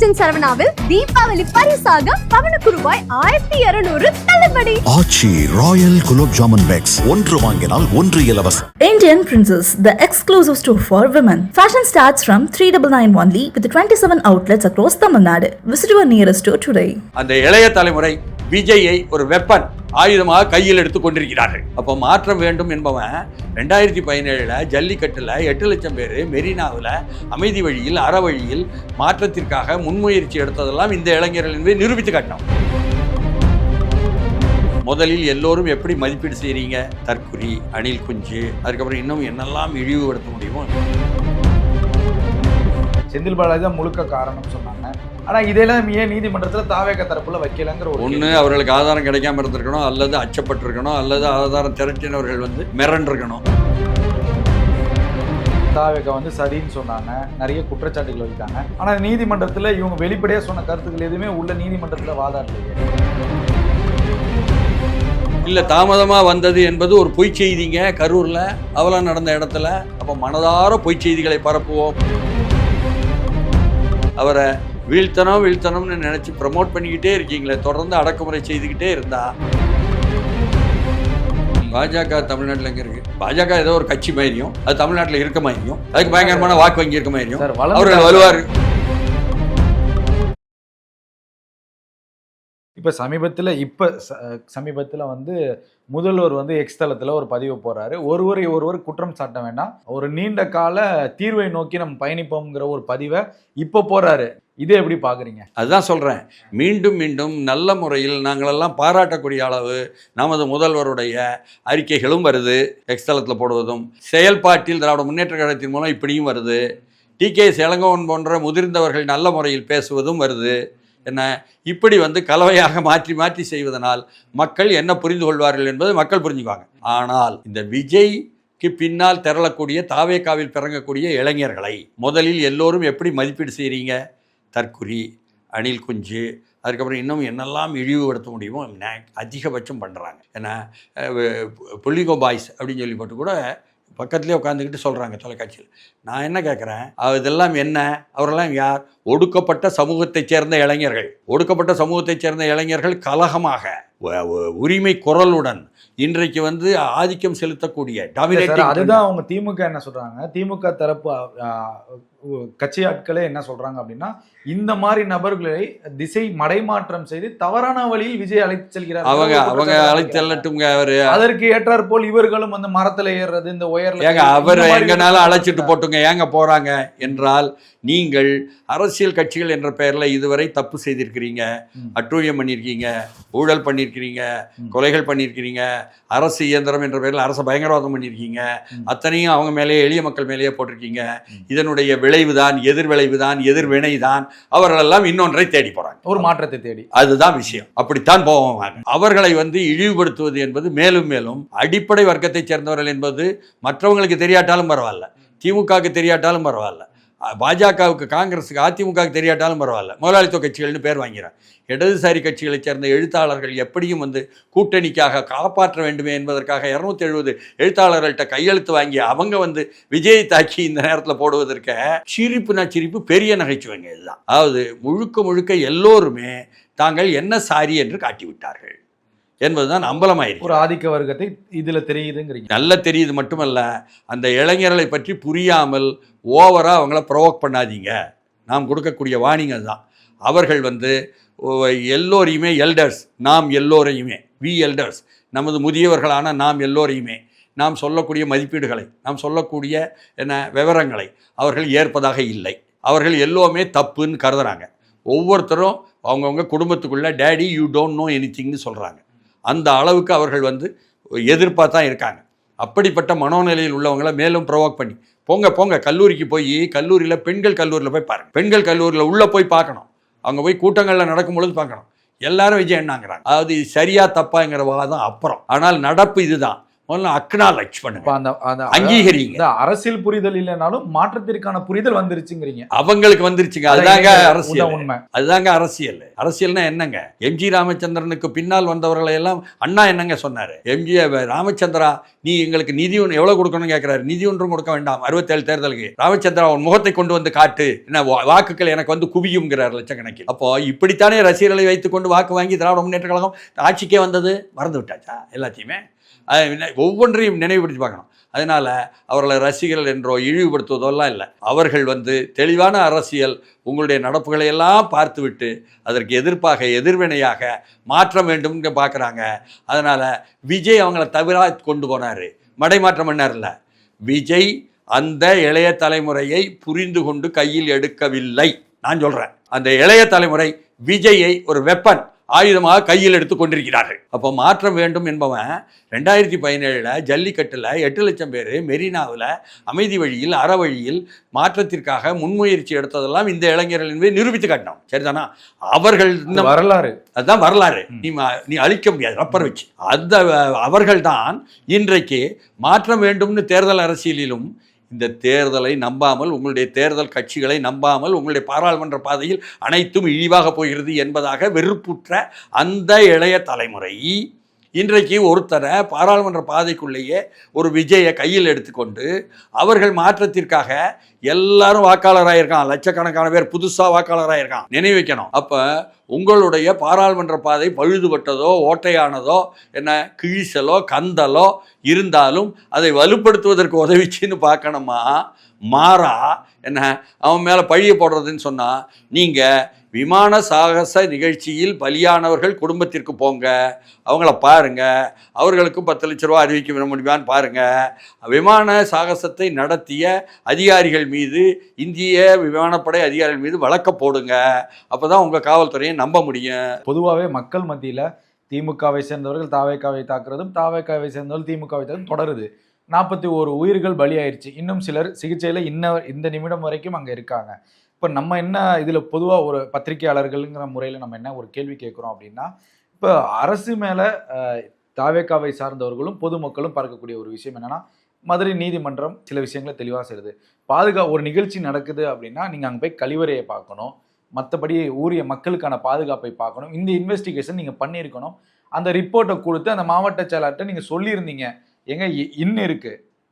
ராஜன் சரவணாவில் தீபாவளி பரிசாக பவனுக்கு ரூபாய் ஆயிரத்தி இருநூறு தள்ளுபடி ஆச்சி ராயல் குலோப் ஜாமுன் பேக்ஸ் ஒன்று வாங்கினால் ஒன்று இலவசம் Indian Princess, the exclusive store for women. Fashion starts from 3991 only with 27 outlets across Tamil Nadu. Visit your nearest store today. அந்த இளைய தலைமுறை விஜயை ஒரு வெப்பன் ஆயுதமாக கையில் எடுத்து கொண்டிருக்கிறார்கள். அப்போ மாற்றம் வேண்டும் என்பவன் ரெண்டாயிரத்தி பதினேழில் ஜல்லிக்கட்டில் எட்டு லட்சம் பேர் மெரினாவில் அமைதி வழியில் அற வழியில் மாற்றத்திற்காக முன்முயற்சி எடுத்ததெல்லாம் இந்த இளைஞர்கள் என்பதை நிரூபித்து காட்டினோம் முதலில் எல்லோரும் எப்படி மதிப்பீடு செய்கிறீங்க தற்குறி அணில் குஞ்சு அதுக்கப்புறம் இன்னும் என்னெல்லாம் இழிவுபடுத்த முடியுமோ? செந்தில் பாலாஜி தான் முழுக்க காரணம் சொன்னாங்க. ஆனா இதெல்லாம் ஏன் நீதிமன்றத்துல தாவேக தரப்புல வைக்கலங்கிற ஒரு ஒன்று அவர்களுக்கு ஆதாரம் கிடைக்காம இருந்திருக்கணும் அல்லது அச்சப்பட்டிருக்கணும் அல்லது ஆதாரம் திரட்டினவர்கள் வந்து மிரண்டிருக்கணும். தாவேக வந்து சரின்னு சொன்னாங்க. நிறைய குற்றச்சாட்டுகள் வைத்தாங்க. ஆனா நீதிமன்றத்துல இவங்க வெளிப்படையா சொன்ன கருத்துக்கள் எதுவுமே உள்ள நீதிமன்றத்துல வாதாடலையே இல்லை தாமதமாக வந்தது என்பது ஒரு பொய் செய்திங்க கரூரில். அவலம் நடந்த இடத்துல. அப்போ மனதார பொய் செய்திகளை பரப்புவோம். அவரை வீழ்த்தனம் வீழ்த்தனம்னு நினச்சி ப்ரமோட் பண்ணிக்கிட்டே இருக்கீங்களே தொடர்ந்து அடக்குமுறை செய்துக்கிட்டே இருந்தா. பாஜக தமிழ்நாட்டில் எங்கே இருக்கு? பாஜக ஏதோ ஒரு கட்சி மாதிரியும் அது தமிழ்நாட்டில் இருக்க மாதிரியும் அதுக்கு பயங்கரமான வாக்கு வங்கி இருக்க மாதிரியும். அவர்கள் வளர்ந்து வருவார். இப்போ சமீபத்தில் இப்போ ச- வந்து முதல்வர் வந்து எக்ஸ் ஒரு பதிவு போடுறாரு ஒருவரை ஒருவர் குற்றம் சாட்ட வேண்டாம். ஒரு நீண்ட கால தீர்வை நோக்கி நம்ம பயணிப்போம்ங்கிற ஒரு பதிவை இப்போ போறாரு. இதை எப்படி பார்க்குறீங்க அதுதான் சொல்கிறேன் மீண்டும் மீண்டும் நல்ல முறையில் நாங்களெல்லாம் பாராட்டக்கூடிய அளவு நமது முதல்வருடைய அறிக்கைகளும் வருது. எக்ஸ்தலத்தில் போடுவதும். செயல்பாட்டில் திராவிட முன்னேற்ற கழகத்தின் மூலம் இப்படியும் வருது. டி கே இளங்கோவன் போன்ற முதிர்ந்தவர்கள் நல்ல முறையில் பேசுவதும் வருது. என்ன? இப்படி வந்து கலவையாக மாற்றி மாற்றி செய்வதனால் மக்கள் என்ன புரிந்து கொள்வார்கள் என்பதை மக்கள் புரிஞ்சுக்குவாங்க. ஆனால் இந்த விஜய்க்கு பின்னால் திரளக்கூடிய தாவேக்காவில் பிறங்கக்கூடிய இளைஞர்களை முதலில் எல்லோரும் எப்படி மதிப்பீடு செய்கிறீங்க தற்குறி அணில் குஞ்சு அதுக்கப்புறம் இன்னும் என்னெல்லாம் இழிவுபடுத்த முடியுமோ அதிகபட்சம் பண்ணுறாங்க ஏன்னா புள்ளிகோ பாய்ஸ் அப்படின்னு சொல்லி போட்டு கூட பக்கத்துலேயே உட்காந்துக்கிட்டு சொல்கிறாங்க தொலைக்காட்சியில். நான் என்ன கேட்குறேன் இதெல்லாம் என்ன? அவரெல்லாம் யார்? ஒடுக்கப்பட்ட சமூகத்தைச் சேர்ந்த இளைஞர்கள். ஒடுக்கப்பட்ட சமூகத்தைச் சேர்ந்த இளைஞர்கள் கலகமாக உரிமை குரலுடன் இன்றைக்கு வந்து ஆதிக்கம் செலுத்தக்கூடிய அதுதான் அவங்க திமுக என்ன சொல்றாங்க? திமுக தரப்பு கட்சி ஆட்களே என்ன சொல்றாங்க அப்படின்னா இந்த மாதிரி நபர்களை திசை மடைமாற்றம் செய்து தவறான வழியில் விஜய் அழைத்து செல்கிறார் அவங்க அவங்க அழைத்தல்லட்டுங்க அவரு அதற்கு ஏற்றாற் போல் இவர்களும் வந்து மரத்துல ஏறுறது இந்த உயர்ல ஏங்க அவர் எங்கனாலும் அழைச்சிட்டு போட்டுங்க ஏங்க போறாங்க என்றால் நீங்கள் அரசியல் கட்சிகள் என்ற பெயரில் இதுவரை தப்பு செய்திருக்கிறீங்க. அட்டூழியம் பண்ணியிருக்கீங்க ஊழல் பண்ணியிருக்கிறீங்க. கொலைகள் பண்ணியிருக்கிறீங்க அரசு இயந்திரம் என்ற பெயரில் அரசு பயங்கரவாதம் பண்ணியிருக்கீங்க. அத்தனையும் அவங்க மேலேயே எளிய மக்கள் மேலேயே போட்டிருக்கீங்க. இதனுடைய விளைவுதான் எதிர் விளைவுதான் எதிர்வினை தான் அவர்களெல்லாம் இன்னொன்றை தேடி போறாங்க. ஒரு மாற்றத்தை தேடி. அதுதான் விஷயம். அப்படித்தான் போவாங்க அவர்களை வந்து இழிவுபடுத்துவது என்பது மேலும் மேலும் அடிப்படை வர்க்கத்தைச் சேர்ந்தவர்கள் என்பது மற்றவங்களுக்கு தெரியாட்டாலும் பரவாயில்ல. திமுகவுக்கு தெரியாட்டாலும் பரவாயில்ல. பாஜகவுக்கு காங்கிரஸுக்கு அதிமுகவுக்கு தெரியாட்டாலும் பரவாயில்ல. முதலாளித்துவ கட்சிகள்னு பேர் வாங்கிறான் இடதுசாரி கட்சிகளைச் சேர்ந்த எழுத்தாளர்கள் எப்படியும் வந்து கூட்டணிக்காக காப்பாற்ற வேண்டுமே என்பதற்காக இரநூத்தி எழுபது எழுத்தாளர்கள்ட்ட கையெழுத்து வாங்கி அவங்க வந்து விஜய் தாக்கி இந்த நேரத்தில் போடுவதற்கு சிரிப்புனா சிரிப்பு பெரிய நகைச்சுவைங்க இதுதான். அதாவது முழுக்க முழுக்க எல்லோருமே தாங்கள் என்ன சாரி என்று காட்டிவிட்டார்கள். என்பதுதான் அம்பலமாயிருக்கு. ஒரு ஆதிக்க வர்க்கத்தை இதுல தெரியுதுங்கிறீங்க. நல்ல தெரியுது மட்டுமல்ல அந்த இளைஞர்களை பற்றி புரியாமல் ஓவராக அவங்கள ப்ரொவோக் பண்ணாதீங்க. நாம் கொடுக்கக்கூடிய வாணிங்க தான் அவர்கள் வந்து எல்லோரையுமே எல்டர்ஸ் நாம் எல்லோரையுமே வி எல்டர்ஸ் நமது முதியவர்களான நாம் எல்லோரையுமே நாம் சொல்லக்கூடிய மதிப்பீடுகளை நாம் சொல்லக்கூடிய என்ன விவரங்களை அவர்கள் ஏற்பதாக இல்லை. அவர்கள் எல்லோருமே தப்புன்னு கருதுறாங்க. ஒவ்வொருத்தரும் அவங்கவுங்க குடும்பத்துக்குள்ள டேடி யூ டோன்ட் நோ எனிதிங்னு சொல்கிறாங்க அந்த அளவுக்கு அவர்கள் வந்து எதிர்ப்பாக தான் இருக்காங்க. அப்படிப்பட்ட மனோநிலையில் உள்ளவங்களை மேலும் ப்ரொவோக் பண்ணி போங்க போங்க கல்லூரிக்கு போய் கல்லூரியில் பெண்கள் கல்லூரியில் போய் பாருங்க. பெண்கள் கல்லூரியில் உள்ளே போய் பார்க்கணும். அவங்க போய் கூட்டங்களில் நடக்கும் பொழுது பார்க்கணும். எல்லாரும் விஜய் என்னாங்கிறாங்க அது சரியா தப்பாங்கிற வாதம் அப்புறம். ஆனால் நடப்பு இதுதான். முதல்ல அக்னாலஜ் பண்ணுங்க அந்த அந்த அங்கீகரிங்க. அரசியல் புரிதல் இல்லைனாலும் மாற்றத்திற்கான புரிதல் வந்துருச்சுங்கிறீங்க. அவங்களுக்கு வந்துருச்சுங்க. அதுதாங்க அரசியல் உண்மை. அதுதாங்க அரசியல். அரசியல்னா என்னங்க? எம்ஜி ராமச்சந்திரனுக்கு பின்னால் வந்தவர்களை எல்லாம் அண்ணா என்னங்க சொன்னாரு? எம்ஜி ராமச்சந்திரா நீ எங்களுக்கு நிதி ஒன்று எவ்வளவு கொடுக்கணும்னு கேட்கிறாரு நிதி ஒன்றும் கொடுக்க வேண்டாம். அறுபத்தேழு தேர்தலுக்கு. ராமச்சந்திரா உன் முகத்தை கொண்டு வந்து காட்டு. என்ன வாக்குகள் எனக்கு வந்து குவியும்ங்கிறார் லட்சக்கணக்கில். அப்போ இப்படித்தானே ரசிகர்களை வைத்துக்கொண்டு வாக்கு வாங்கி திராவிட முன்னேற்ற கழகம் ஆட்சிக்கே வந்தது? மறந்து விட்டாச்சா? எல்லாத்தையுமே? ஒவ்வொன்றையும் நினைவுபடுத்தி பார்க்கணும். அதனால் அவர்களை ரசிகர்கள் என்றோ இழிவுபடுத்துவதெல்லாம் இல்லை. அவர்கள் வந்து தெளிவான அரசியல் உங்களுடைய நடப்புகளை எல்லாம் பார்த்துவிட்டு அதற்கு எதிர்ப்பாக எதிர்வினையாக மாற்ற வேண்டும்னு பார்க்குறாங்க. அதனால் விஜய் அவங்கள தவிரா கொண்டு போனார். மடைமாற்றம் பண்ணார்ல. விஜய் அந்த இளைய தலைமுறையை புரிந்து கொண்டு கையில் எடுக்கவில்லை. நான் சொல்கிறேன் அந்த இளைய தலைமுறை விஜயை ஒரு வெப்பன் ஆயுதமாக கையில் எடுத்து கொண்டிருக்கிறார்கள். அப்போ மாற்றம் வேண்டும் என்பவன் ரெண்டாயிரத்தி பதினேழில் ஜல்லிக்கட்டில் எட்டு லட்சம் பேர் மெரினாவில் அமைதி வழியில் அற வழியில் மாற்றத்திற்காக முன்முயற்சி எடுத்ததெல்லாம் இந்த இளைஞர்கள் என்பதை நிரூபித்து காட்டினோம் சரிதானா? அவர்கள் இன்னும் வரலாறு. அதுதான் வரலாறு. நீ நீ அழிக்க முடியாது. ரப்பர் வச்சு. அந்த அவர்கள்தான் இன்றைக்கு மாற்றம் வேண்டும்னு தேர்தல் அரசியலிலும் இந்த தேர்தலை நம்பாமல் உங்களுடைய தேர்தல் கட்சிகளை நம்பாமல் உங்களுடைய பாராளுமன்ற பாதையில் அனைத்தும் இழிவாக போகிறது என்பதாக வெறுப்புற்ற அந்த இளைய தலைமுறை. இன்றைக்கு ஒருத்தரை பாராளுமன்ற பாதைக்குள்ளேயே ஒரு விஜயை கையில் எடுத்துக்கொண்டு அவர்கள் மாற்றத்திற்காக எல்லாரும் வாக்காளராக இருக்கான் லட்சக்கணக்கான பேர் புதுசாக வாக்காளராக இருக்கான் நினைவிக்கணும். அப்போ உங்களுடைய பாராளுமன்ற பாதை பழுதுபட்டதோ ஓட்டையானதோ என்ன கிழிசலோ கந்தலோ இருந்தாலும் அதை வலுப்படுத்துவதற்கு உதவிச்சுன்னு பார்க்கணுமா? மாறா. என்ன அவன் மேலே பழிய போடுறதுன்னு சொன்னால் நீங்கள் விமான சாகச நிகழ்ச்சியில் பலியானவர்கள் குடும்பத்திற்கு போங்க. அவங்கள பாருங்க. அவர்களுக்கும் பத்து லட்ச ரூபா அறிவிக்க விட முடியுமான்னு பாருங்க. விமான சாகசத்தை நடத்திய அதிகாரிகள் மீது இந்திய விமானப்படை அதிகாரிகள் மீது வழக்க போடுங்க. அப்பதான் உங்க காவல்துறையை நம்ப முடியும். பொதுவாகவே மக்கள் மத்தியில திமுகவை சேர்ந்தவர்கள் தாவேக்காவை தாக்குறதும் தாவேக்காவை சேர்ந்தவர்கள் திமுகவை தாக்குறதும் தொடருது. நாற்பத்தி ஒரு உயிர்கள் பலியாயிருச்சு. இன்னும் சிலர் சிகிச்சையில இன்ன இந்த நிமிடம் வரைக்கும் அங்க இருக்காங்க. இப்போ நம்ம என்ன இதில் பொதுவாக ஒரு பத்திரிகையாளர்கள்ங்கிற முறையில் நம்ம என்ன ஒரு கேள்வி கேட்குறோம் அப்படின்னா இப்போ அரசு மேலே தாவேக்காவை சார்ந்தவர்களும் பொதுமக்களும் பார்க்கக்கூடிய ஒரு விஷயம் என்னென்னா மதுரை நீதிமன்றம் சில விஷயங்களை தெளிவாக செய்யுது பாதுகா ஒரு நிகழ்ச்சி நடக்குது அப்படின்னா நீங்கள் அங்கே போய் கழிவறையை பார்க்கணும். மற்றபடி ஊரிய மக்களுக்கான பாதுகாப்பை பார்க்கணும். இந்த இன்வெஸ்டிகேஷன் நீங்கள் பண்ணியிருக்கணும். அந்த ரிப்போர்ட்டை கொடுத்து அந்த மாவட்ட செயலாளர்கிட்ட நீங்கள் சொல்லியிருந்தீங்க. எங்க இ- இன்னு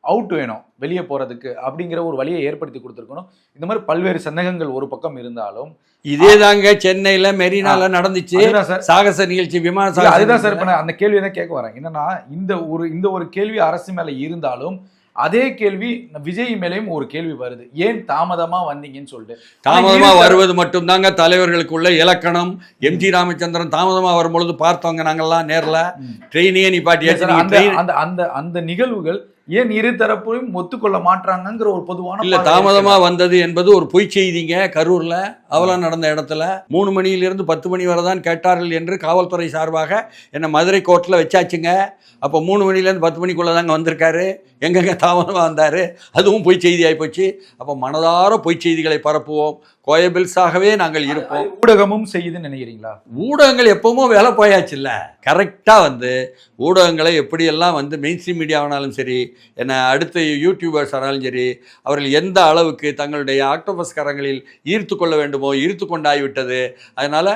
அவுட் வேணும் வெளியே போறதுக்கு அப்படிங்கிற ஒரு வழியை ஏற்படுத்தி கொடுத்துருக்கணும். இந்த மாதிரி பல்வேறு சந்தேகங்கள் ஒரு பக்கம் இருந்தாலும் இதே தாங்க சென்னையில மெரினால நடந்துச்சு. சாகச நிகழ்ச்சி விமான இல்ல, சாகச அதுதான் சார் இப்ப அந்த கேள்வி தான் கேட்க வரேன். என்னன்னா இந்த ஒரு இந்த ஒரு கேள்வி அரசு மேல இருந்தாலும் அதே கேள்வி விஜய் மேலேயும் ஒரு கேள்வி வருது. ஏன் தாமதமா வந்தீங்கன்னு சொல்லிட்டு. தாமதமா வருவது மட்டும்தாங்க தலைவர்களுக்குள்ள இலக்கணம். எம்ஜி ராமச்சந்திரன் தாமதமா வரும்பொழுது பார்த்தவங்க நாங்கெல்லாம் நேர்ல. ட்ரெயினையே அந்த train- அந்த அந்த அந்த நிகழ்வுகள் ஏன் இரு தரப்பையும் ஒத்துக்கொள்ள மாட்றாங்கங்கிற ஒரு பொதுவான இல்ல தாமதமா. வந்தது என்பது ஒரு பொய் செய்திங்க கரூர்ல. அவலம் நடந்த இடத்துல மூணு மணியிலிருந்து பத்து மணி வரை தான் கேட்டார்கள் என்று காவல்துறை சார்பாக என்ன மதுரை கோர்ட்ல வச்சாச்சுங்க. அப்போ மூணு மணிலேருந்து பத்து மணிக்குள்ள தாங்க வந்திருக்காரு. எங்கெங்க தாமதமாக வந்தாரு? அதுவும் பொய் செய்தி ஆயிப்போச்சு அப்போ மனதார பொய் செய்திகளை பரப்புவோம். கோயபில்ஸாகவே நாங்கள் இருப்போம். ஊடகமும் செய்யுதுன்னு நினைக்கிறீங்களா? ஊடகங்கள் எப்பவுமே வேலை போயாச்சுல்ல. கரெக்டாக வந்து ஊடகங்களை எப்படியெல்லாம் வந்து மெயின் ஸ்ட்ரீம் மீடியாவானாலும் சரி என்ன அடுத்த யூடியூபர்ஸ் ஆனாலும் சரி அவர்கள் எந்த அளவுக்கு தங்களுடைய ஆக்டோபஸ் கரங்களில் ஈர்த்து கொள்ள வேண்டுமோ ஈர்த்து கொண்டாகிவிட்டது. அதனால்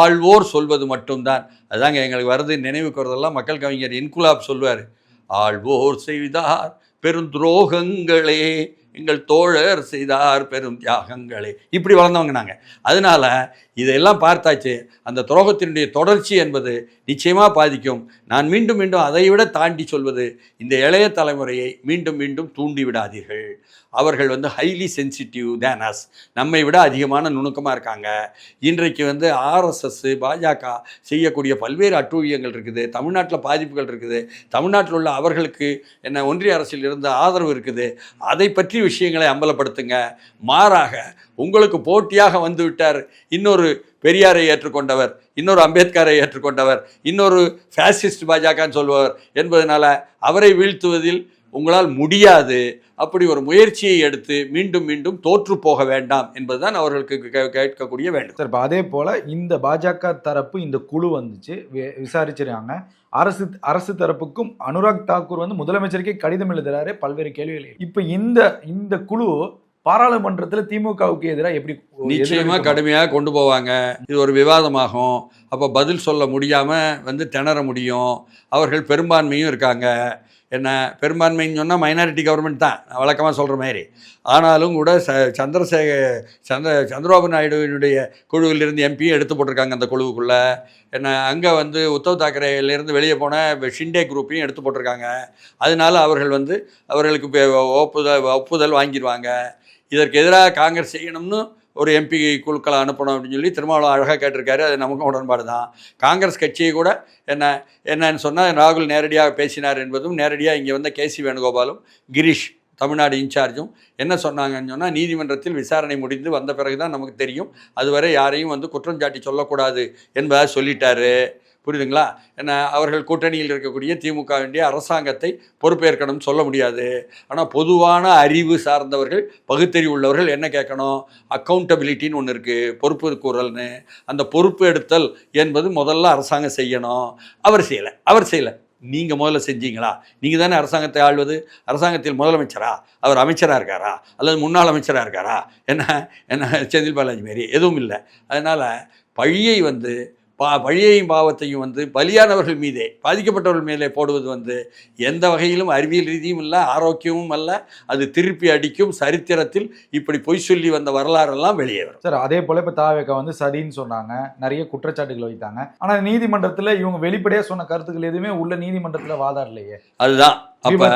ஆள்வோர் சொல்வது மட்டும்தான். அதாங்க எங்களுக்கு வருது நினைவுக்கு வரதெல்லாம் மக்கள் கவிஞர் இன்குலாப் சொல்வார். ஆழ்வோர் செய்தார். பெருந்துரோகங்களே எங்கள் தோழர் செய்தார் பெரும் தியாகங்களே. இப்படி வளர்ந்தவங்க நாங்கள் அதனால இதையெல்லாம் பார்த்தாச்சு. அந்த துரோகத்தினுடைய தொடர்ச்சி என்பது நிச்சயமாக பாதிக்கும். நான் மீண்டும் மீண்டும் அதை விட தாண்டி சொல்வது இந்த இளைய தலைமுறையை மீண்டும் மீண்டும் தூண்டி விடாதீர்கள் அவர்கள் வந்து ஹைலி சென்சிட்டிவ் தேன் அஸ் நம்மை விட அதிகமான நுணுக்கமாக இருக்காங்க. இன்றைக்கு வந்து ஆர்எஸ்எஸ் பாஜக செய்யக்கூடிய பல்வேறு அட்டூழியங்கள் இருக்குது. தமிழ்நாட்டில் பாதிப்புகள் இருக்குது. தமிழ்நாட்டில் உள்ள அவர்களுக்கு என்ன ஒன்றிய அரசில் இருந்த ஆதரவு இருக்குது. அதை பற்றி விஷயங்களை அம்பலப்படுத்துங்க. மாறாக உங்களுக்கு போட்டியாக வந்துவிட்டார் இன்னொரு பெரியாரை ஏற்றுக்கொண்டவர் இன்னொரு அம்பேத்கரை ஏற்றுக்கொண்டவர் இன்னொரு ஃபேசிஸ்ட் பாஜகன்னு சொல்பவர் என்பதனால் அவரை வீழ்த்துவதில் உங்களால் முடியாது. அப்படி ஒரு முயற்சியை எடுத்து மீண்டும் மீண்டும் தோற்று போக வேண்டாம் என்பதுதான் அவர்களுக்கு கேட்கக்கூடிய வேண்டும். சார் இப்போ அதே போல இந்த பாஜக தரப்பு இந்த குழு வந்துச்சு விசாரிச்சிருக்காங்க. அரசு அரசு தரப்புக்கும் அனுராக் தாக்கூர் வந்து முதலமைச்சருக்கே கடிதம் எழுதுறாரு பல்வேறு கேள்விகளை. இப்போ இந்த இந்த குழு பாராளுமன்றத்துல திமுகவுக்கு எதிராக எப்படி நிச்சயமா எதிரொலிக்கும்? கடுமையாக கொண்டு போவாங்க. இது ஒரு விவாதமாகும். அப்போ பதில் சொல்ல முடியாம வந்து திணற முடியும். அவர்கள் பெரும்பான்மையும் இருக்காங்க. என்ன பெரும்பான்மைன்னு சொன்னால் மைனாரிட்டி கவர்மெண்ட் தான். வழக்கமாக சொல்கிற மாதிரி. ஆனாலும் கூட ச சந்திரசேக சந்திர சந்திரபாபு நாயுடுவினுடைய குழுவிலிருந்து எம்பியும் எடுத்து போட்டிருக்காங்க அந்த குழுவுக்குள்ளே. என்ன அங்கே வந்து உத்தவ் தாக்கரேலேருந்து வெளியே போன ஷிண்டே குரூப்பையும் எடுத்து போட்டிருக்காங்க. அதனால அவர்கள் வந்து அவர்களுக்கு ஒப்புதல் ஒப்புதல் வாங்கிடுவாங்க. இதற்கு எதிராக காங்கிரஸ் செய்யணும்னு ஒரு எம்பி குழுக்களை அனுப்பணும் அப்படின்னு சொல்லி திருமாவளவன் அழகாக கேட்டிருக்காரு. அது நமக்கும் உடன்பாடு தான். காங்கிரஸ் கட்சியை கூட என்ன என்னன்னு சொன்னால் ராகுல் நேரடியாக பேசினார் என்பதும் நேரடியாக இங்கே வந்த கேசி வேணுகோபாலும் கிரீஷ் தமிழ்நாடு இன்சார்ஜும் என்ன சொன்னாங்கன்னு சொன்னால் நீதிமன்றத்தில் விசாரணை முடிந்து வந்த பிறகு தான் நமக்கு தெரியும். அதுவரை யாரையும் வந்து குற்றம் சாட்டி சொல்லக்கூடாது என்பதாக சொல்லிட்டாரு. புரியுதுங்களா? என்ன அவர்கள் கூட்டணியில் இருக்கக்கூடிய திமுக வேண்டிய அரசாங்கத்தை பொறுப்பேற்கணும்னு சொல்ல முடியாது. ஆனால் பொதுவான அறிவு சார்ந்தவர்கள் பகுத்தறிவு உள்ளவர்கள் என்ன கேட்கணும்? அக்கௌண்டபிலிட்டின்னு ஒன்று இருக்குது பொறுப்பு கூறல்னு. அந்த பொறுப்பு எடுத்தல் என்பது முதல்ல அரசாங்கம் செய்யணும். அவர் செய்யலை அவர் செய்யலை. நீங்கள் முதல்ல செஞ்சீங்களா? நீங்கள் தானே அரசாங்கத்தை ஆள்வது? அரசாங்கத்தில் முதலமைச்சரா? அவர் அமைச்சராக இருக்காரா? அல்லது முன்னாள் அமைச்சராக இருக்காரா? என்ன என்ன செந்தில் பாலாஜி மாரி எதுவும் இல்லை. அதனால் பழியை வந்து பா பழியையும் பாவத்தையும் வந்து பலியானவர்கள் மீதே பாதிக்கப்பட்டவர்கள் மேலே போடுவது வந்து எந்த வகையிலும் அறிவியல் ரீதியும் இல்லை ஆரோக்கியமும் அல்ல. அது திருப்பி அடிக்கும் சரித்திரத்தில் இப்படி பொய் சொல்லி வந்த வரலாறெல்லாம் வெளியே வரும். சார் அதே போல இப்ப தாவேக்கா வந்து சதின்னு சொன்னாங்க. நிறைய குற்றச்சாட்டுகள் வைத்தாங்க. ஆனா நீதிமன்றத்துல இவங்க வெளிப்படையா சொன்ன கருத்துக்கள் எதுவுமே உள்ள நீதிமன்றத்துல வாதாடலையே. அதுதான். அப்போ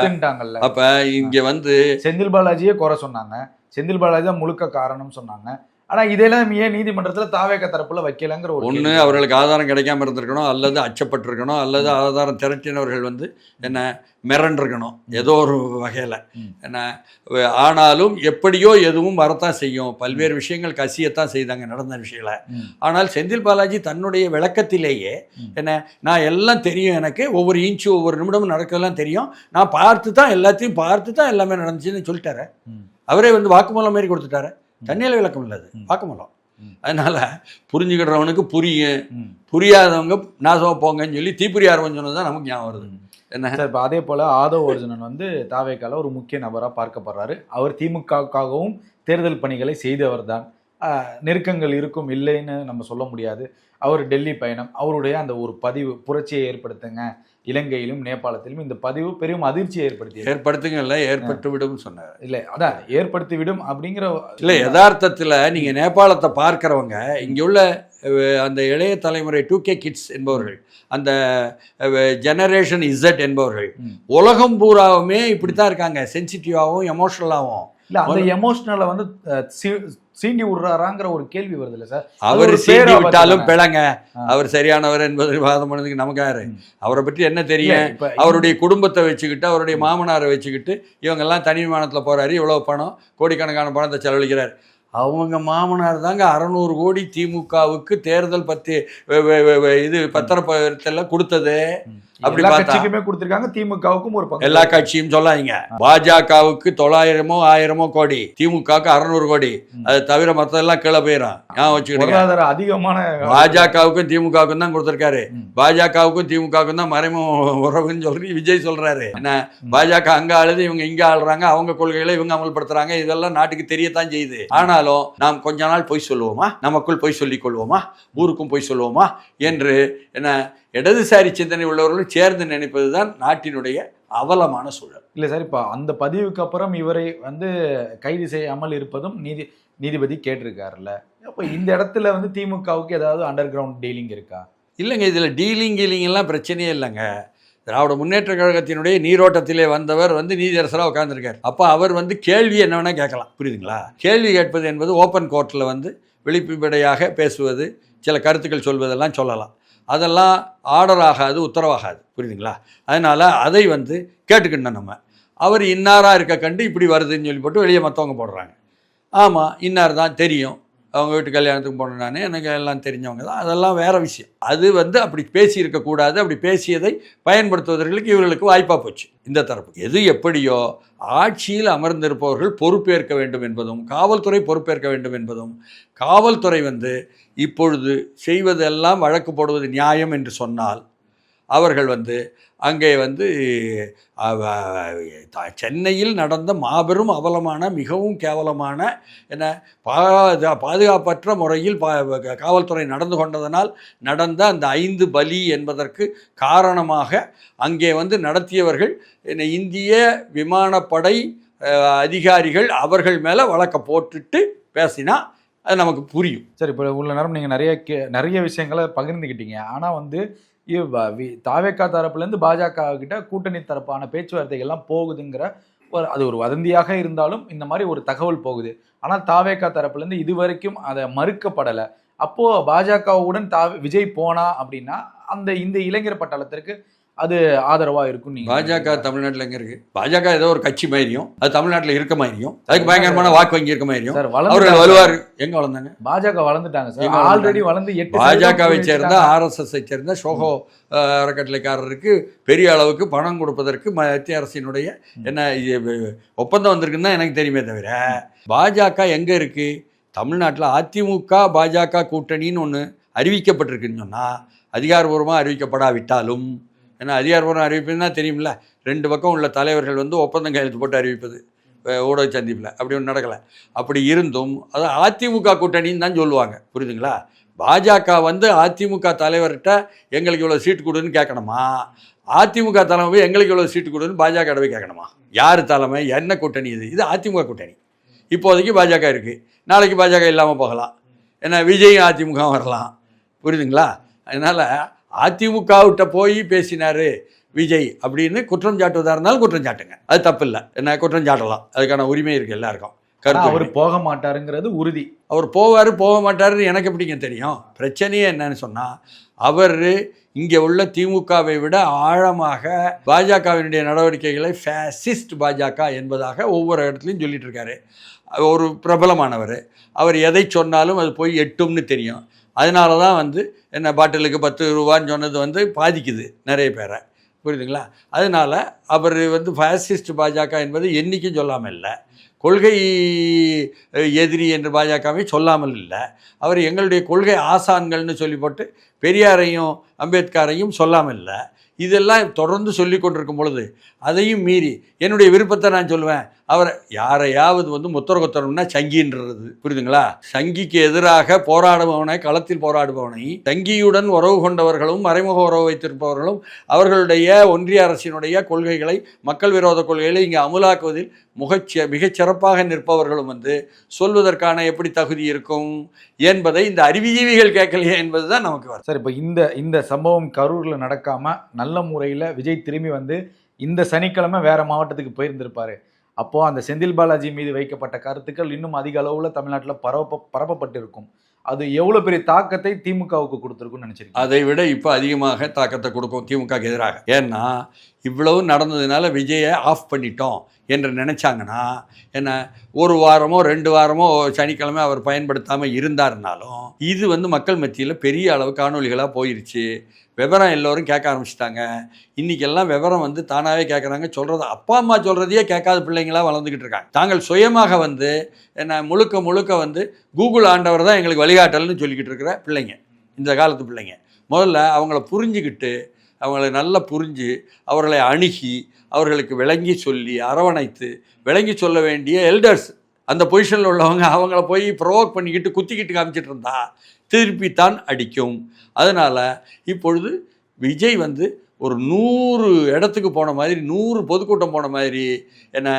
அப்போ இங்கே வந்து செந்தில் பாலாஜியே குறை சொன்னாங்க. செந்தில் பாலாஜி தான் முழுக்க காரணம் சொன்னாங்க. ஆனா இதெல்லாம் ஏன் நீதிமன்றத்துல தாவேக்க தரப்புல வைக்கலங்கிற கேள்வி. அவர்களுக்கு ஆதாரம் கிடைக்காம இருந்திருக்கணும் அல்லது அச்சப்பட்டிருக்கணும் அல்லது ஆதாரம் திரட்டினவர்கள் வந்து என்ன மிரண்டிருக்கணும் ஏதோ ஒரு வகையில். என்ன ஆனாலும் எப்படியோ எதுவும் வரத்தான் செய்யும் பல்வேறு விஷயங்கள் கசியத்தான் செய்தாங்க நடந்த விஷயங்களை. ஆனால் செந்தில் பாலாஜி தன்னுடைய விளக்கத்திலேயே. என்ன நான் எல்லாம் தெரியும் எனக்கு ஒவ்வொரு இன்ச்சு ஒவ்வொரு நிமிடமும் நடக்கிறதெல்லாம் தெரியும் நான் பார்த்து தான் எல்லாத்தையும் பார்த்து தான் எல்லாமே நடந்துச்சுன்னு சொல்லிட்டாரு. அவரே வந்து வாக்குமூலம் மாரி கொடுத்துட்டாரு தண்ணியில் விளக்கம் இல்லை அது. வாக்குமூலம். அதனால புரிஞ்சுக்கிறவனுக்கு புரியும். புரியாதவங்க நாசமா போங்கன்னு சொல்லி தீப்புரி ஆர்வம் சொன்னது தான் நமக்கு ஞாபகம் வருது. என்ன? சார் இப்போ அதே போல ஆதவ அர்ஜுனன் வந்து தாவேக்கால ஒரு முக்கிய நபரா பார்க்கப்படுறாரு. அவர் திமுகவுக்காகவும் தேர்தல் பணிகளை செய்தவர் தான் நெருக்கங்கள் இருக்கும் இல்லைன்னு நம்ம சொல்ல முடியாது. அவர் டெல்லி பயணம் அவருடைய அந்த ஒரு பதிவு புரட்சியை ஏற்படுத்துங்க. இலங்கையிலும் நேபாளத்திலும் இந்த பதிவு பெரும் அதிர்ச்சியை ஏற்படுத்தியது ஏற்படுத்துங்கள்ல ஏற்பட்டு விடும் சொன்னார். இல்ல அதான் ஏற்படுத்தி விடும் அப்படிங்கிற இல்லை யதார்த்தத்தில் நீங்கள் நேபாளத்தை பார்க்குறவங்க இங்கே உள்ள அந்த இளைய தலைமுறை டூ கே கிட்ஸ் என்பவர்கள் அந்த ஜெனரேஷன் இசட் என்பவர்கள். உலகம் பூராவுமே இப்படி தான் இருக்காங்க சென்சிட்டிவாகவும் எமோஷனலாகவும் இல்ல அந்த எமோஷனலை வந்து சீண்டி விடுறாராங்கிற ஒரு கேள்வி வருது இல்ல சார் அவர் சீண்டி விட்டாலும். பிழங்க. அவர் சரியானவர் என்பது வாதம் பண்ணதுக்கு நமக்கு யாரு. அவரை பற்றி என்ன தெரியும்? அவருடைய குடும்பத்தை வச்சுக்கிட்டு அவருடைய மாமனாரை வச்சுக்கிட்டு இவங்கெல்லாம் தனி விமானத்தில் போறாரு. இவ்வளோ பணம் கோடிக்கணக்கான பணத்தை செலவழிக்கிறார். அவங்க மாமனார் தாங்க அறநூறு கோடி திமுகவுக்கு தேர்தல் பத்தி இது பத்திரப்பத்திரத்தில் கொடுத்தது. அப்படி கட்சிக்குமே கொடுத்திருக்காங்க. திமுகவுக்கும் ஒரு பங்கு. எல்லா கட்சியும் சொல்லாதீங்க. பாஜகவுக்கு தொள்ளாயிரமோ ஆயிரமோ கோடி திமுகவுக்கு அறநூறு கோடி. அது தவிர மற்றதெல்லாம் கீழே போயிடும் வச்சுக்கிடுங்க பொருளாதார அதிகமான பாஜகவுக்கும் திமுகவுக்கும் தான் கொடுத்துருக்காரு. பாஜகவுக்கும் திமுகவுக்கும் தான் மறைமுக உறவுன்னு சொல்லி விஜய் சொல்றாரு. என்ன பாஜக அங்க ஆளுது இவங்க இங்க ஆளுறாங்க அவங்க கொள்கைகளை இவங்க அமல்படுத்துறாங்க. இதெல்லாம் நாட்டுக்கு தெரியத்தான் செய்யுது. ஆனாலும் நாம் கொஞ்ச நாள் பொய் சொல்லுவோமா? நமக்குள் பொய் சொல்லிக் கொள்வோமா? ஊருக்கும் பொய் சொல்லுவோமா? என்று என்ன இடதுசாரி சிந்தனை உள்ளவர்களும் சேர்ந்து நினைப்பதுதான் நாட்டினுடைய அவலமான சூழல். இல்ல சார் இப்ப அந்த பதிவுக்கு அப்புறம் இவரை வந்து கைது செய்யாமல் இருப்பதும் நீதி நீதிபதி கேட்டிருக்காருல்ல. அப்ப இந்த இடத்துல வந்து திமுகவுக்கு ஏதாவது அண்டர் கிரவுண்ட் டீலிங் இருக்கா? இல்லைங்க இதில் டீலிங் கீலிங் எல்லாம் பிரச்சனையே இல்லைங்க. திராவிட முன்னேற்ற கழகத்தினுடைய நீரோட்டத்திலே வந்தவர் வந்து நீதியரசராக உட்கார்ந்திருக்கார். அப்போ அவர் வந்து கேள்வி என்ன வேணால் கேட்கலாம். புரியுதுங்களா? கேள்வி கேட்பது என்பது ஓப்பன் கோர்ட்டில் வந்து வெளிப்படையாக பேசுவது சில கருத்துக்கள் சொல்வதெல்லாம் சொல்லலாம். அதெல்லாம் ஆர்டர் ஆகாது உத்தரவாகாது. புரியுதுங்களா? அதனால் அதை வந்து கேட்டுக்கணும் நம்ம. அவர் இன்னாராக இருக்க கண்டு இப்படி வருதுன்னு சொல்லி போட்டு வெளியே மற்றவங்க போடுறாங்க. ஆமாம் இன்னார் தான் தெரியும். அவங்க வீட்டு கல்யாணத்துக்கு போனேன் நான் எனக்கு எல்லாம் தெரிஞ்சவங்க தான். அதெல்லாம் வேறு விஷயம். அது வந்து அப்படி பேசியிருக்கக்கூடாது. அப்படி பேசியதை பயன்படுத்துவதற்கு இவர்களுக்கு வாய்ப்பாக போச்சு. இந்த தரப்பு. எது எப்படியோ ஆட்சியில் அமர்ந்திருப்பவர்கள் பொறுப்பேற்க வேண்டும் என்பதும் காவல்துறை பொறுப்பேற்க வேண்டும் என்பதும் காவல்துறை வந்து இப்பொழுது செய்வதெல்லாம் வழக்கு போடுவது நியாயம் என்று சொன்னால் அவர்கள் வந்து அங்கே வந்து த- சென்னையில் நடந்த மாபெரும் அவலமான மிகவும் கேவலமான என்ன பா பாதுகாப்பற்ற முறையில் பா காவல்துறை நடந்து கொண்டதனால் நடந்த அந்த ஐந்து பலி என்பதற்கு காரணமாக அங்கே வந்து நடத்தியவர்கள் என்ன இந்திய விமானப்படை அதிகாரிகள் அவர்கள் மேலே வழக்க போட்டுட்டு பேசினா அது நமக்கு புரியும். சரி இப்போ உள்ள நேரம் நீங்கள் நிறைய கே நிறைய விஷயங்களை பகிர்ந்துக்கிட்டீங்க ஆனால் வந்து தாவேக்கா தரப்புலேருந்து பாஜக கிட்ட கூட்டணி தரப்பான பேச்சுவார்த்தைகள்லாம் போகுதுங்கிற ஒரு அது ஒரு வதந்தியாக இருந்தாலும் இந்த மாதிரி ஒரு தகவல் போகுது. ஆனால் தாவேக்கா தரப்புலேருந்து இது வரைக்கும் அதை மறுக்கப்படலை. அப்போது பாஜகவுடன் தா விஜய் போனா அப்படின்னா அந்த இந்த இளைஞர் பட்டாளத்திற்கு அது ஆதரவா இருக்கும் நீங்க பாஜக தமிழ்நாட்டில் எங்கே இருக்கு? பாஜக ஏதோ ஒரு கட்சி மாதிரியும் அது தமிழ்நாட்டில் இருக்க மாதிரியும் அதுக்கு பயங்கரமான வாக்கு வங்கி இருக்க மாதிரியும் சார் வளர்ந்து வலுவார் எங்க வளர்ந்தாங்க? பாஜக வளர்ந்துட்டாங்க சார். ஆல்ரெடி வளர்ந்து எட்டு பாஜகவை சேர்ந்த ஆர்எஸ்எஸ்ஐ சேர்ந்த சோகோ அறக்கட்டளைக்காரருக்கு பெரிய அளவுக்கு பணம் கொடுப்பதற்கு மத்திய அரசினுடைய என்ன இது, ஒப்பந்தம் வந்திருக்குன்னு தான் எனக்கு தெரியுமே தவிர பாஜக எங்கே இருக்கு? தமிழ்நாட்டில் அதிமுக பாஜக கூட்டணின்னு ஒன்று அறிவிக்கப்பட்டிருக்குன்னு சொன்னால் அதிகாரபூர்வமாக அறிவிக்கப்படாவிட்டாலும் ஏன்னா அதிகாரபூர்வம் அறிவிப்புன்னா தெரியும்ல. ரெண்டு பக்கம் உள்ள தலைவர்கள் வந்து ஒப்பந்தம் கையெழுத்து போட்டு அறிவிப்பது. ஊடக சந்திப்பில். அப்படி ஒன்று நடக்கலை. அப்படி இருந்தும் அது அதிமுக கூட்டணின்னு தான் சொல்லுவாங்க. புரியுதுங்களா? பாஜக வந்து அதிமுக தலைவர்கிட்ட எங்களுக்கு இவ்வளோ சீட்டு கொடுன்னு கேட்கணுமா? அதிமுக தலைமை எங்களுக்கு இவ்வளோ சீட்டு கொடுன்னு பாஜக போய் கேட்கணுமா? யார் தலைமை? என்ன கூட்டணி இது? இது அதிமுக கூட்டணி. இப்போதைக்கு பாஜக இருக்குது நாளைக்கு பாஜக இல்லாமல் போகலாம். ஏன்னா விஜயும் அதிமுக வரலாம். புரியுதுங்களா? அதனால் அதிமுகவிட்ட போய் பேசினார் விஜய் அப்படின்னு குற்றம் சாட்டுவதாக இருந்தாலும் குற்றம் சாட்டுங்க. அது தப்பு இல்லை என்ன குற்றம் சாட்டலாம். அதுக்கான உரிமை இருக்குது எல்லாருக்கும். கருத்து அவர். போக மாட்டாருங்கிறது உறுதி. அவர் போவார் போக மாட்டாருன்னு எனக்கு எப்படிங்க தெரியும்? பிரச்சனையே என்னன்னு சொன்னால் அவர் இங்கே உள்ள திமுகவை விட ஆழமாக பாஜகவினுடைய நடவடிக்கைகளை ஃபேசிஸ்ட் பாஜக என்பதாக ஒவ்வொரு இடத்துலையும் சொல்லிட்டு இருக்காரு. ஒரு பிரபலமானவர். அவர் எதை சொன்னாலும் அது போய் எட்டும்னு தெரியும். அதனால தான் வந்து என்ன பாட்டிலுக்கு பத்து ரூபான்னு சொன்னது வந்து பாதிக்குது நிறைய பேரை. புரியுதுங்களா? அதனால் அவர் வந்து ஃபேசிஸ்ட் பாஜக என்பது என்றைக்கும் சொல்லாமல் இல்லை. கொள்கை எதிரி என்று பாஜகவை சொல்லாமல் இல்லை. அவர் எங்களுடைய கொள்கை ஆசான்கள்னு சொல்லி போட்டு பெரியாரையும் அம்பேத்கரையும் சொல்லாமல் இல்லை. இதெல்லாம் தொடர்ந்து சொல்லி கொண்டிருக்கும் பொழுது அதையும் மீறி என்னுடைய விருப்பத்தை நான் சொல்லுவேன் அவரை யாரையாவது வந்து முத்திர குத்தணும்னா சங்கின்றது. புரியுதுங்களா? சங்கிக்கு எதிராக போராடுபவனை களத்தில் போராடுபவனை சங்கியுடன் உறவு கொண்டவர்களும் மறைமுக உறவு வைத்திருப்பவர்களும் அவர்களுடைய ஒன்றிய அரசினுடைய கொள்கைகளை மக்கள் விரோத கொள்கைகளை இங்கே அமுலாக்குவதில் முகச்ச மிகச் சிறப்பாக நிற்பவர்களும் வந்து சொல்வதற்கான எப்படி தகுதி இருக்கும் என்பதை இந்த அறிவிஜீவிகள் கேட்கலையே என்பதுதான் நமக்கு வரும். சார் இப்போ இந்த இந்த சம்பவம் கரூரில் நடக்காமல் நல்ல முறையில் விஜய் திரும்பி வந்து இந்த சனிக்கிழமை வேறு மாவட்டத்துக்கு போயிருந்திருப்பாரு. அப்போது அந்த செந்தில் பாலாஜி மீது வைக்கப்பட்ட கருத்துக்கள் இன்னும் அதிக அளவில் தமிழ்நாட்டில் பரப்ப பரப்பப்பட்டிருக்கும். அது எவ்வளோ பெரிய தாக்கத்தை திமுகவுக்கு கொடுத்துருக்கும்னு நினச்சிருக்கேன் அதை விட இப்போ அதிகமாக தாக்கத்தை கொடுக்கும் திமுகக்கு எதிராக. ஏன்னா இவ்வளவு நடந்ததுனால விஜயை ஆஃப் பண்ணிட்டோம் என்று நினச்சாங்கன்னா என்ன ஒரு வாரமோ ரெண்டு வாரமோ சனிக்கிழமை அவர் பயன்படுத்தாமல் இருந்தாருனாலும் இது வந்து மக்கள் மத்தியில் பெரிய அளவு காணொலிகளாக போயிருச்சு. விவரம் எல்லோரும் கேட்க ஆரம்பிச்சிட்டாங்க. இன்றைக்கெல்லாம் விவரம் வந்து தானாகவே கேட்குறாங்க. சொல்கிறது அப்பா அம்மா சொல்கிறதையே கேட்காத பிள்ளைங்களாக வளர்ந்துக்கிட்டு இருக்காங்க. தாங்கள் சுயமாக வந்து என்ன முழுக்க முழுக்க வந்து கூகுள் ஆண்டவர் தான் எங்களுக்கு வழிகாட்டல்னு சொல்லிக்கிட்டு இருக்கிற பிள்ளைங்க இந்த காலத்து பிள்ளைங்க. முதல்ல அவங்கள புரிஞ்சுக்கிட்டு அவங்கள நல்லா புரிஞ்சு அவர்களை அணுகி அவர்களுக்கு விளங்கி சொல்லி அரவணைத்து விளங்கி சொல்ல வேண்டிய எல்டர்ஸ் அந்த பொசிஷனில் உள்ளவங்க அவங்கள போய் ப்ரொவோக் பண்ணிக்கிட்டு குத்திக்கிட்டு காமிச்சிட்டு இருந்தா திருப்பித்தான் அடிக்கும். அதனால் இப்பொழுது விஜய் வந்து ஒரு நூறு இடத்துக்கு போன மாதிரி நூறு பொதுக்கூட்டம் போன மாதிரி என்ன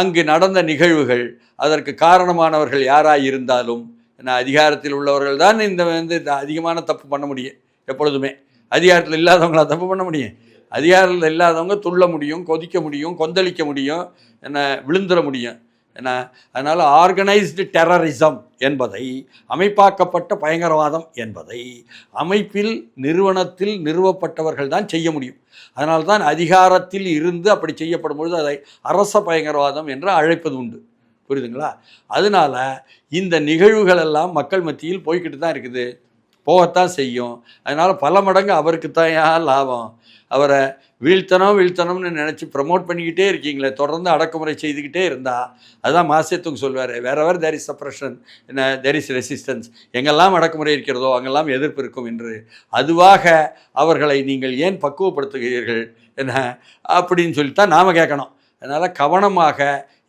அங்கு நடந்த நிகழ்வுகள் அதற்கு காரணமானவர்கள் யாராக இருந்தாலும் என்ன அதிகாரத்தில் உள்ளவர்கள் தான் இந்த வந்து இந்த அதிகமான தப்பு பண்ண முடியும் எப்பொழுதுமே. அதிகாரத்தில் இல்லாதவங்களா தப்பு பண்ண முடியும். அதிகாரத்தில் இல்லாதவங்க துள்ள முடியும் கொதிக்க முடியும் கொந்தளிக்க முடியும் என்ன விழுந்துட முடியும். என்ன அதனால் ஆர்கனைஸ்டு டெரரிசம் என்பதை அமைப்பாக்கப்பட்ட பயங்கரவாதம் என்பதை அமைப்பில் நிறுவனத்தில் நிறுவப்பட்டவர்கள் தான் செய்ய முடியும். அதனால தான் அதிகாரத்தில் இருந்து அப்படி செய்யப்படும் பொழுது அதை அரச பயங்கரவாதம் என்று அழைப்பது உண்டு. புரியுதுங்களா? அதனால இந்த நிகழ்வுகள் எல்லாம் மக்கள் மத்தியில் போய்கிட்டு தான் இருக்குது. போகத்தான் செய்யும். அதனால் பல மடங்கு அவருக்கு தான் ஏன் லாபம்? அவரை வீழ்த்தணும் வீழ்த்தணும்னு நினச்சி ப்ரமோட் பண்ணிக்கிட்டே இருக்கீங்களே தொடர்ந்து அடக்குமுறை செய்துக்கிட்டே இருந்தா அதுதான் மாசத்துக்கு சொல்வார் வேறவர் தேர் இஸ் சப்ரஷன் என்ன தேர் இஸ் ரெசிஸ்டன்ஸ் எங்கெல்லாம் அடக்குமுறை இருக்கிறதோ அங்கெல்லாம் எதிர்ப்பு இருக்கும் என்று அதுவாக அவர்களை நீங்கள் ஏன் பக்குவப்படுத்துகிறீர்கள் என்ன அப்படின்னு சொல்லித்தான் நாம் கேட்கணும். அதனால் கவனமாக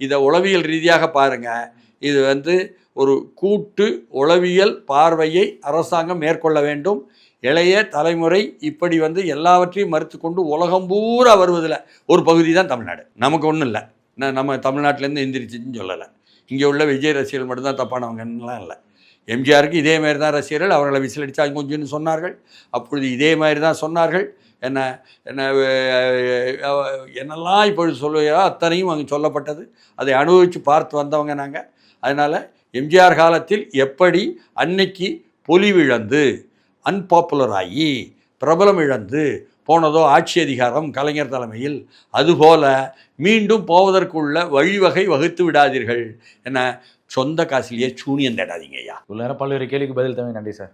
இதை உளவியல் ரீதியாக பாருங்கள் இது வந்து ஒரு கூட்டு உளவியல் பார்வையை அரசாங்கம் மேற்கொள்ள வேண்டும். இளைய தலைமுறை இப்படி வந்து எல்லாவற்றையும் மறுத்து கொண்டு உலகம் பூரா வருவதில் ஒரு பகுதி தான் தமிழ்நாடு. நமக்கு ஒன்றும் இல்லை. நான் நம்ம தமிழ்நாட்டிலேருந்து எந்திரிச்சுன்னு சொல்லலை. இங்கே உள்ள விஜய் ரசிகர்கள் மட்டும்தான் தப்பானவங்கலாம் இல்லை. எம்ஜிஆருக்கு இதே மாதிரி தான் ரசிகர்கள். அவர்களை விசிலடிச்சா கொஞ்சம்னு சொன்னார்கள். அப்பொழுது இதே மாதிரி தான் சொன்னார்கள். என்ன என்ன என்னெல்லாம் இப்பொழுது சொல்லுகிறோ அத்தனையும் அங்கே சொல்லப்பட்டது. அதை அனுபவித்து பார்த்து வந்தவங்க நாங்கள் அதனால் எம்ஜிஆர் காலத்தில் எப்படி அன்னைக்கு பொலிவிழந்து அன்பாப்புலர் ஆகி பிரபலம் இழந்து போனதோ ஆட்சி அதிகாரம் கலைஞர் தலைமையில் அதுபோல மீண்டும் போவதற்குள்ள வழிவகை வகுத்து விடாதீர்கள் என சொந்த காசிலேயே சூனியம் தேடாதீங்க ஐயா. நேரம் பல்வேறு கேள்விக்கு பதில் தவிர நன்றி சார்.